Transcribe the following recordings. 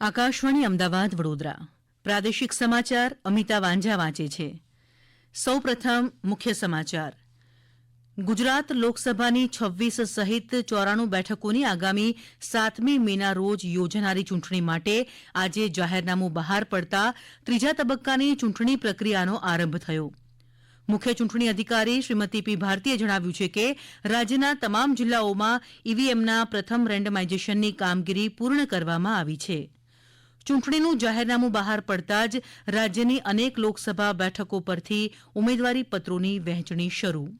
આકાશવાણી અમદાવાદ વડોદરા. પ્રાદેશિક સમાચાર અમિતા વાંઝા વાંચે છે. સૌ પ્રથમ મુખ્ય સમાચાર. ગુજરાત લોકસભાની છવ્વીસ સહિત ચોરાણું બેઠકોની આગામી સાતમી મેના રોજ યોજાનારી ચૂંટણી માટે આજે જાહેરનામું બહાર પડતા ત્રીજા તબક્કાની ચૂંટણી પ્રક્રિયાનો આરંભ થયો. મુખ્ય ચૂંટણી અધિકારી શ્રીમતી પી ભારતીએ જણાવ્યું છે કે રાજ્યના તમામ જિલ્લાઓમાં ઈવીએમના પ્રથમ રેન્ડમાઇઝેશનની કામગીરી પૂર્ણ કરવામાં આવી છે. ચૂંટણીનું જાહેરનામું બહાર પડતા જ રાજ્યની અનેક લોકસભા બેઠકો પરથી ઉમેદવારીપત્રોની વહેંચણી શરૂ.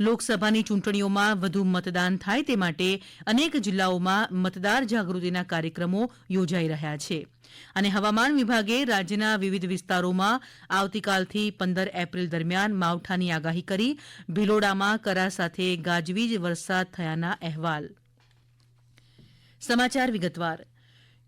લોકસભાની ચૂંટણીઓમાં વધુ મતદાન થાય તે માટે અનેક જિલ્લાઓમાં મતદાર જાગૃતિના કાર્યક્રમો યોજાઈ રહ્યા છે. અને હવામાન વિભાગે રાજ્યના વિવિધ વિસ્તારોમાં આવતીકાલથી પંદર એપ્રિલ દરમિયાન માવઠાની આગાહી કરી ભિલોડામાં કરા સાથે ગાજવીજ વરસાદ થયાના અહેવાલ. સમાચાર વિગતવાર.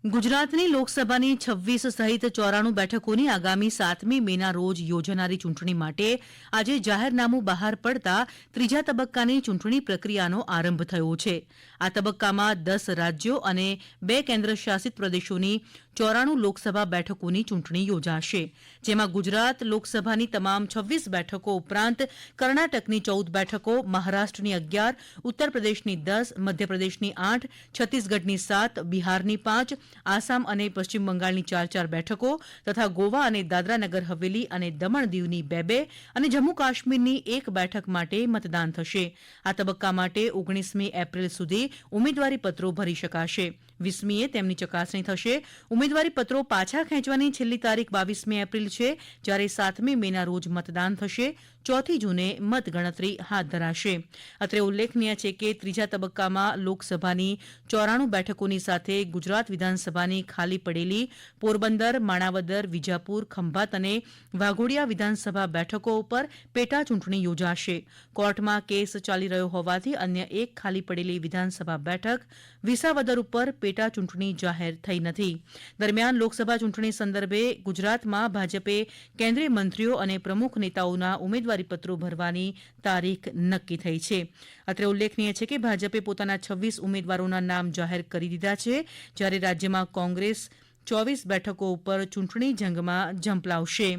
ગુજરાતની લોકસભાની છવ્વીસ સહિત ચોરાણું બેઠકોની આગામી સાતમી મેના રોજ યોજાનારી ચૂંટણી માટે આજે જાહેરનામું બહાર પડતા ત્રીજા તબક્કાની ચૂંટણી પ્રક્રિયાનો આરંભ થયો છે. આ તબક્કામાં દસ રાજ્યો અને બે કેન્દ્ર શાસિત પ્રદેશોની ચોરાણું લોકસભા બેઠકોની ચૂંટણી યોજાશે. જેમાં ગુજરાત લોકસભાની તમામ છવ્વીસ બેઠકો ઉપરાંત કર્ણાટકની ચૌદ બેઠકો, મહારાષ્ટ્રની અગિયાર ઉત્તર પ્રદેશની દસ, મધ્યપ્રદેશની આઠ, છત્તીસગઢની સાત, બિહારની પાંચ, આસામ અને પશ્ચિમ બંગાળની ચાર ચાર બેઠકો તથા ગોવા અને દાદરાનગર, હવેલી અને દમણ દીવની બે બે અને જમ્મુ કાશ્મીરની એક બેઠક માટે મતદાન થશે. આ તબક્કા માટે ઓગણીસમી એપ્રિલ સુધી ઉમેદવારીપત્રો ભરી શકાશે. વીસમીએ તેમની ચકાસણી થશે. ઉમેદવારી પત્રો પાછા ખેંચવાની છેલ્લી તારીખ બાવીસમી એપ્રિલ છે. જ્યારે સાતમી મેના રોજ મતદાન થશે. ચોથી જૂને મતગણતરી હાથ ધરાશે. અત્રે ઉલ્લેખનીય છે કે ત્રીજા તબક્કામાં લોકસભાની ચોરાણું બેઠકોની સાથે ગુજરાત વિધાનસભાની ખાલી પડેલી પોરબંદર, માણાવદર, વિજાપુર, ખંભાત અને વાઘોડિયા વિધાનસભા બેઠકો ઉપર પેટા ચૂંટણી યોજાશે. કોર્ટમાં કેસ ચાલી રહ્યો હોવાથી અન્ય એક ખાલી પડેલી વિધાનસભા બેઠક વિસાવદર ઉપર પેટા ચૂંટણી જાહેર થઈ નથી. દરમિયાન લોકસભા ચૂંટણી સંદર્ભે ગુજરાતમાં ભાજપે કેન્દ્રીય મંત્રીઓ અને પ્રમુખ નેતાઓના ઉમેદવારીપત્રો ભરવાની તારીખ નક્કી થઈ છે. અત્રે ઉલ્લેખનીય છે કે ભાજપે પોતાના છવ્વીસ ઉમેદવારોના નામ જાહેર કરી દીધા છે, જ્યારે રાજ્યમાં કોંગ્રેસ ચોવીસ બેઠકો ઉપર ચૂંટણી જંગમાં ઝંપલાવશે.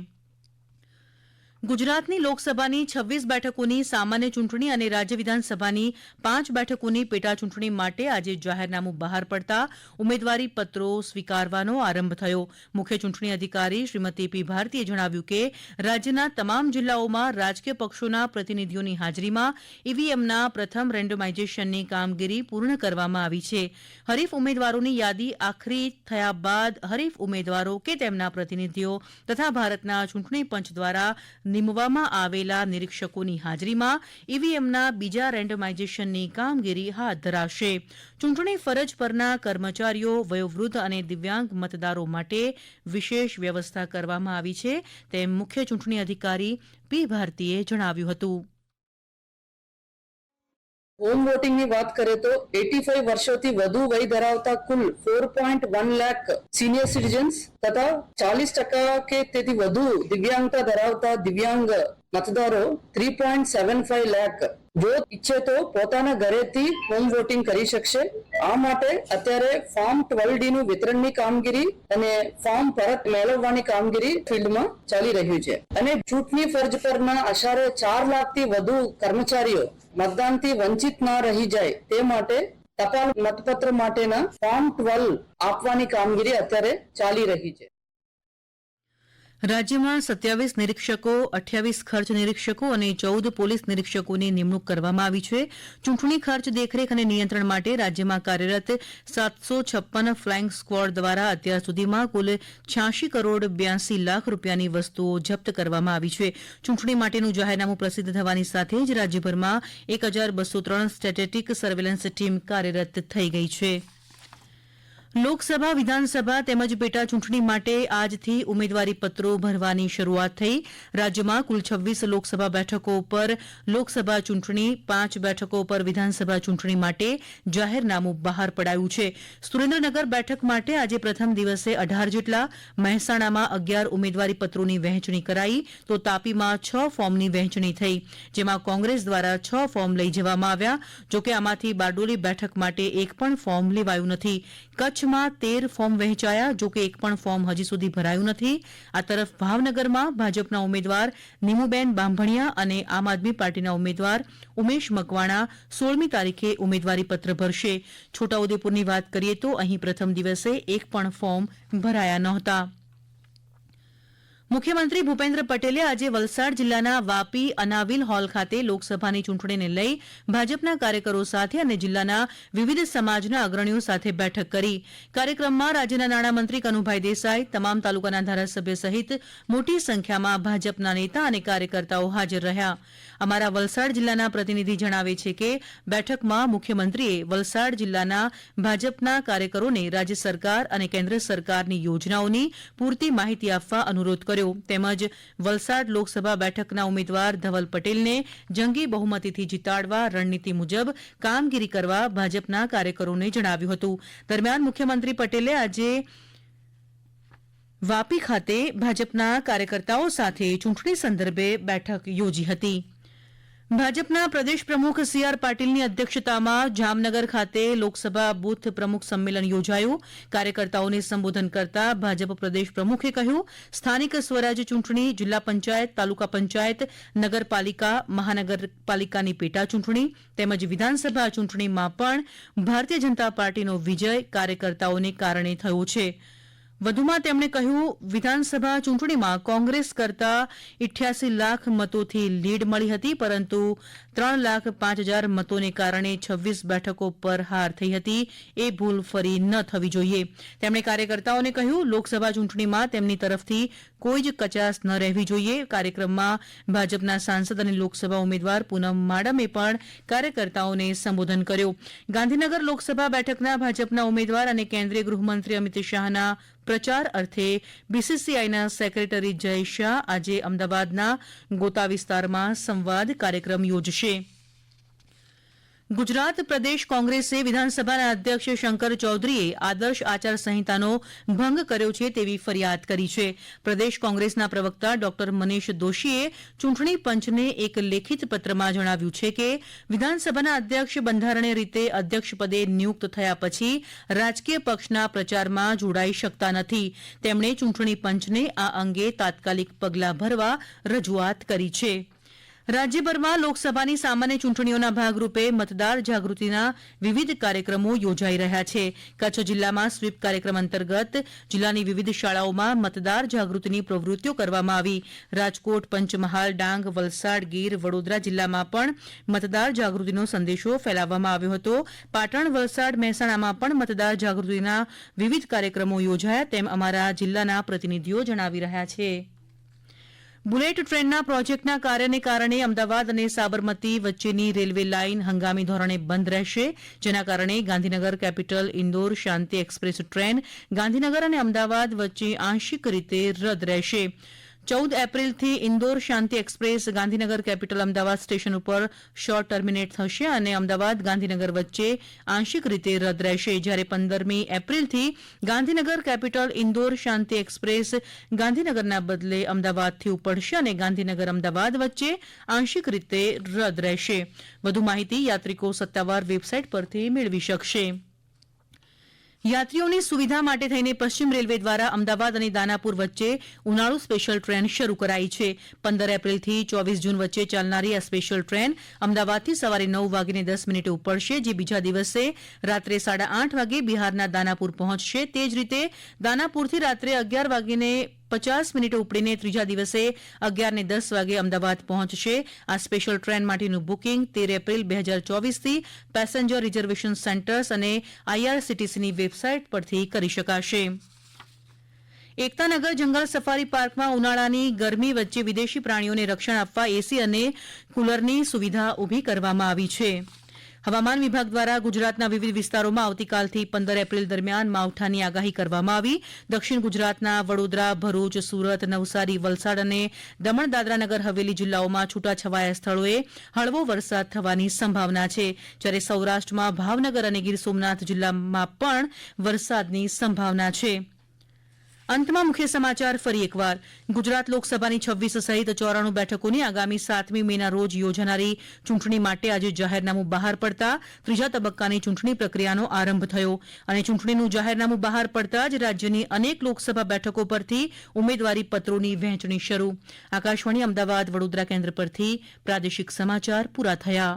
ગુજરાતની લોકસભાની છવ્વીસ બેઠકોની સામાન્ય ચૂંટણી અને રાજ્ય વિધાનસભાની પાંચ બેઠકોની પેટા ચૂંટણી માટે આજે જાહેરનામું બહાર પડતા ઉમેદવારી પત્રો સ્વીકારવાનો આરંભ થયો. મુખ્ય ચૂંટણી અધિકારી શ્રીમતી પી ભારતીએ જણાવ્યું કે, રાજ્યના તમામ જિલ્લાઓમાં રાજકીય પક્ષોના પ્રતિનિધિઓની હાજરીમાં ઈવીએમના પ્રથમ રેન્ડમાઇઝેશનની કામગીરી પૂર્ણ કરવામાં આવી છે. હરીફ ઉમેદવારોની યાદી આખરી થયા બાદ હરીફ ઉમેદવારો કે તેમના પ્રતિનિધિઓ તથા ભારતના ચૂંટણી પંચ દ્વારા નિમવામાં આવેલા નિરીક્ષકોની હાજરીમાં ઈવીએમના બીજા રેન્ડમાઇઝેશનની કામગીરી હાથ ધરાશે. ચૂંટણી ફરજ પરના કર્મચારીઓ, વયોવૃદ્ધ અને દિવ્યાંગ મતદારો માટે વિશેષ વ્યવસ્થા કરવામાં આવી છે, તેમ મુખ્ય ચૂંટણી અધિકારી પી ભારતીએ જણાવ્યું હતું. હોમ વોટિંગની વાત કરીએ તો 85 વર્ષોથી વધુ વય ધરાવતા કુલ 4.1 લાખ સિનિયર સિટીઝન્સ તથા 40 ટકા કે તેથી વધુ દિવ્યાંગતા ધરાવતા દિવ્યાંગ મતદારો 3.75 લાખ જો ઈચ્છે તો પોતાના ઘરેથી હોમ વોટિંગ કરી શકશે. આ માટે અત્યારે ફોર્મ ટ્વેલ્વ ડી નું વિતરણની કામગીરી અને ફોર્મ પરત મેળવવાની કામગીરી ફિલ્ડમાં ચાલી રહ્યું છે. અને ચૂંટણી ફરજ પરના આશરે ચાર લાખથી વધુ કર્મચારીઓ મતદાનથી વંચિત ના રહી જાય તે માટે ટપાલ મતપત્ર માટેના ફોર્મ ટ્વેલ્વ આપવાની કામગીરી અત્યારે ચાલી રહી છે. રાજ્યમાં સત્યાવીસ નિરીક્ષકો, અઠ્યાવીસ ખર્ચ નિરીક્ષકો અને ચૌદ પોલીસ નિરીક્ષકોની નિમણૂક કરવામાં આવી છે. ચૂંટણી ખર્ચ દેખરેખ અને નિયંત્રણ માટે રાજ્યમાં કાર્યરત સાતસો છપ્પન ફ્લાઇંગ સ્ક્વોડ દ્વારા અત્યાર સુધીમાં કુલ છ્યાસી કરોડ બ્યાસી લાખ રૂપિયાની વસ્તુઓ જપ્ત કરવામાં આવી છે. ચૂંટણી માટેનું જાહેરનામું પ્રસિદ્ધ થવાની સાથે જ રાજ્યભરમાં એક હજાર બસો ત્રણ સ્ટેટેટિક સર્વેલન્સ ટીમ કાર્યરત થઈ ગઈ છે. લોકસભા, વિધાનસભા તેમજ પેટા ચૂંટણી માટે આજથી ઉમેદવારી પત્રો ભરવાની શરૂઆત થઈ. રાજ્યમાં કુલ છવ્વીસ લોકસભા બેઠકો પર લોકસભા ચૂંટણી, પાંચ બેઠકો પર વિધાનસભા ચૂંટણી માટે જાહેરનામું બહાર પડાયું છે. સુરેન્દ્રનગર બેઠક માટે આજે પ્રથમ દિવસે અઢાર જેટલા, મહેસાણામાં અગિયાર ઉમેદવારી પત્રોની વહેંચણી કરાઈ તો તાપીમાં છ ફોર્મની વહેંચણી થઈ. જેમાં કોંગ્રેસ દ્વારા છ ફોર્મ લઈ જવામાં આવ્યા. જોકે આમાંથી બારડોલી બેઠક માટે એક પણ ફોર્મ લેવાયું નથી. કચ્છમાં તેર ફોર્મ વહેંચાયા જોકે એક પણ ફોર્મ હજી સુધી ભરાયું નથી. આ તરફ ભાવનગરમાં ભાજપના ઉમેદવાર નીમુબેન બાંભણિયા અને આમ આદમી પાર્ટીના ઉમેદવાર ઉમેશ મકવાણા સોળમી તારીખે ઉમેદવારીપત્ર ભરશે. છોટાઉદેપુરની વાત કરીએ તો અહીં પ્રથમ દિવસે એક પણ ફોર્મ ભરાયા નહોતા. મુખ્યમંત્રી ભૂપેન્દ્ર પટેલે આજે વલસાડ જિલ્લાના વાપી અનાવિલ હોલ ખાતે લોકસભાની ચૂંટણીને લઈ ભાજપના કાર્યકરો સાથે અને જિલ્લાના વિવિધ સમાજના અગ્રણીઓ સાથે બેઠક કરી. કાર્યક્રમમાં રાજ્યના નાણામંત્રી કનુભાઈ દેસાઈ, તમામ તાલુકાના ધારાસભ્ય સહિત મોટી સંખ્યામાં ભાજપના નેતા અને કાર્યકર્તાઓ હાજર રહ્યા. અમારા વલસાડ જિલ્લાના પ્રતિનિધિ જણાવે છે કે બેઠકમાં મુખ્યમંત્રીએ વલસાડ જિલ્લાના ભાજપના કાર્યકરોને રાજ્ય સરકાર અને કેન્દ્ર સરકારની યોજનાઓની પૂરતી માહિતી આપવા અનુરોધ કર્યો. તેમજ વલસાડ લોકસભા બેઠકના ઉમેદવાર ધવલ પટેલને જંગી બહુમતીથી જીતાડવા રણનીતિ મુજબ કામગીરી કરવા ભાજપના કાર્યકરોને જણાવ્યું હતું. દરમિયાન મુખ્યમંત્રી પટેલે આજે વાપી ખાતે ભાજપના કાર્યકર્તાઓ સાથે ચૂંટણી સંદર્ભે બેઠક યોજી હતી. ભાજપના પ્રદેશ પ્રમુખ સી આર પાટીલની અધ્યક્ષતામાં જામનગર ખાતે લોકસભા બુથ પ્રમુખ સંમેલન યોજાયું. કાર્યકર્તાઓને સંબોધન કરતા ભાજપ પ્રદેશ પ્રમુખે કહ્યું, સ્થાનિક સ્વરાજ ચૂંટણી, જિલ્લા પંચાયત, તાલુકા પંચાયત, નગરપાલિકા, મહાનગરપાલિકાની પેટા ચૂંટણી તેમજ વિધાનસભા ચૂંટણીમાં પણ ભારતીય જનતા પાર્ટીનો વિજય કાર્યકર્તાઓને કારણે થયો છે. વધુમાં તેમણે કહ્યું, વિધાનસભા ચૂંટણીમાં કોંગ્રેસ કરતા ઇઠ્યાસી લાખ મતોથી લીડ મળી હતી, પરંતુ ત્રણ લાખ પાંચ હજાર મતોને કારણે છવ્વીસ બેઠકો પર હાર થઈ હતી. એ ભૂલ ફરી ન થવી જોઈએ. તેમણે કાર્યકર્તાઓને કહ્યું, લોકસભા ચૂંટણીમાં તેમની તરફથી કોઈ જ કચાસ ન રહેવી જોઈએ. કાર્યક્રમમાં ભાજપના સાંસદ અને લોકસભા ઉમેદવાર પૂનમ માડમે પણ કાર્યકર્તાઓને સંબોધન કર્યું. ગાંધીનગર લોકસભા બેઠકના ભાજપના ઉમેદવાર અને કેન્દ્રીય ગૃહમંત્રી અમિત શાહના પ્રચાર અર્થે બીસીસીઆઈના સેક્રેટરી જય શાહ આજે અમદાવાદના ગોતા વિસ્તારમાં સંવાદ કાર્યક્રમ યોજશે. ગુજરાત પ્રદેશ કોંગ્રેસે વિધાનસભાના અધ્યક્ષ શંકર ચૌધરીએ આદર્શ આચાર સંહિતાનો ભંગ કર્યો છે તેવી ફરિયાદ કરી છે. પ્રદેશ કોંગ્રેસના પ્રવક્તા ડોક્ટર મનીષ દોશીએ ચૂંટણી પંચને એક લેખિત પત્રમાં જણાવ્યું છે કે, વિધાનસભાના અધ્યક્ષ બંધારણીય રીતે અધ્યક્ષપદે નિયુક્ત થયા પછી રાજકીય પક્ષના પ્રચારમાં જોડાઈ શકતા નથી. તેમણે ચૂંટણી પંચને આ અંગે તાત્કાલિક પગલાં ભરવા રજૂઆત કરી છે. રાજ્યભરમાં લોકસભાની સામાન્ય ચૂંટણીઓના ભાગરૂપે મતદાર જાગૃતિના વિવિધ કાર્યક્રમો યોજાઈ રહ્યા છે. કચ્છ જિલ્લામાં સ્વીપ કાર્યક્રમ અંતર્ગત જિલ્લાની વિવિધ શાળાઓમાં મતદાર જાગૃતિની પ્રવૃત્તિઓ કરવામાં આવી. રાજકોટ, પંચમહાલ, ડાંગ, વલસાડ, ગીર, વડોદરા જિલ્લામાં પણ મતદાર જાગૃતિનો સંદેશો ફેલાવવામાં આવ્યો હતો. પાટણ, વલસાડ, મહેસાણામાં પણ મતદાર જાગૃતિના વિવિધ કાર્યક્રમો યોજાયા તેમ અમારા જિલ્લાના પ્રતિનિધિઓ જણાવી રહ્યા છે. બુલેટ ટ્રેનના પ્રોજેક્ટના કાર્યને કારણે અમદાવાદ અને સાબરમતી વચ્ચેની રેલવે લાઇન હંગામી ધોરણે બંધ રહેશે, જેના કારણે Gandhinagar capital Indore Shanti express train Gandhinagar અને અમદાવાદ વચ્ચે આંશિક રીતે રદ રહેશે. ચૌદ એપ્રિલથી Indore Shanti express Gandhinagar capital Ahmedabad station ઉપર શોર્ટ ટર્મિનેટ થશે અને અમદાવાદ ગાંધીનગર વચ્ચે આંશિક રીતે રદ રહેશે. જ્યારે પંદરમી એપ્રિલથી ગાંધીનગર કેપિટલ ઇન્દોર શાંતિ એક્સપ્રેસ ગાંધીનગરના બદલે અમદાવાદથી ઉપડશે અને ગાંધીનગર અમદાવાદ વચ્ચે આંશિક રીતે રદ રહેશે. વધુ માહિતી યાત્રિકો સત્તાવાર વેબસાઇટ પરથી મેળવી શકશે. યાત્રીઓની સુવિધા માટે થઈને પશ્ચિમ રેલવે દ્વારા અમદાવાદ અને દાનાપુર વચ્ચે ઉનાળુ સ્પેશિયલ ટ્રેન શરૂ કરાઈ છે. પંદર એપ્રિલથી ચોવીસ જૂન વચ્ચે ચાલનારી આ સ્પેશિયલ ટ્રેન અમદાવાદથી સવારે નવ વાગીને દસ મિનિટે ઉપડશે, જે બીજા દિવસે રાત્રે સાડા આઠ વાગે બિહારના દાનાપુર પહોંચશે. તે જ રીતે દાનાપુરથી રાત્રે અગિયાર વાગીને પચાસ મિનિટે ઉપડીને ત્રીજા દિવસે અગિયારને દસ વાગે અમદાવાદ પહોંચશે. આ સ્પેશિયલ ટ્રેન માટેનું બુકિંગ તેર એપ્રિલ બે હજાર ચોવીસથી પેસેન્જર રિઝર્વેશન સેન્ટર્સ અને આઈઆરસીટીસીની વેબસાઇટ પરથી કરી શકાશે. એકતાનગર જંગલ સફારી પાર્કમાં ઉનાળાની ગરમી વચ્ચે વિદેશી પ્રાણીઓને રક્ષણ આપવા એસી અને કુલરની સુવિધા ઊભી કરવામાં આવી છે. હવામાન વિભાગ દ્વારા ગુજરાતના વિવિધ વિસ્તારોમાં આવતીકાલથી પંદર એપ્રિલ દરમિયાન માવઠાની આગાહી કરવામાં આવી. દક્ષિણ ગુજરાતના વડોદરા, ભરૂચ, સુરત, નવસારી, વલસાડ અને દમણ, દાદરાનગર, હવેલી જિલ્લાઓમાં છૂટાછવાયા સ્થળોએ હળવો વરસાદ થવાની સંભાવના છે. જ્યારે સૌરાષ્ટ્રમાં ભાવનગર અને ગીર સોમનાથ જિલ્લામાં પણ વરસાદની સંભાવના છે. અંતમાં મુખ્ય સમાચાર ફરી એકવાર. ગુજરાત લોકસભાની છવ્વીસ સહિત ચોરાણું બેઠકોની આગામી સાતમી મેના રોજ યોજાનારી ચૂંટણી માટે આજે જાહેરનામું બહાર પડતા ત્રીજા તબક્કાની ચૂંટણી પ્રક્રિયાનો આરંભ થયો. અને ચૂંટણીનું જાહેરનામું બહાર પડતા જ રાજ્યની અનેક લોકસભા બેઠકો પરથી ઉમેદવારી પત્રોની વહેંચણી શરૂ. આકાશવાણી અમદાવાદ, વડોદરા કેન્દ્ર પરથી પ્રાદેશિક સમાચાર પૂરા થયા.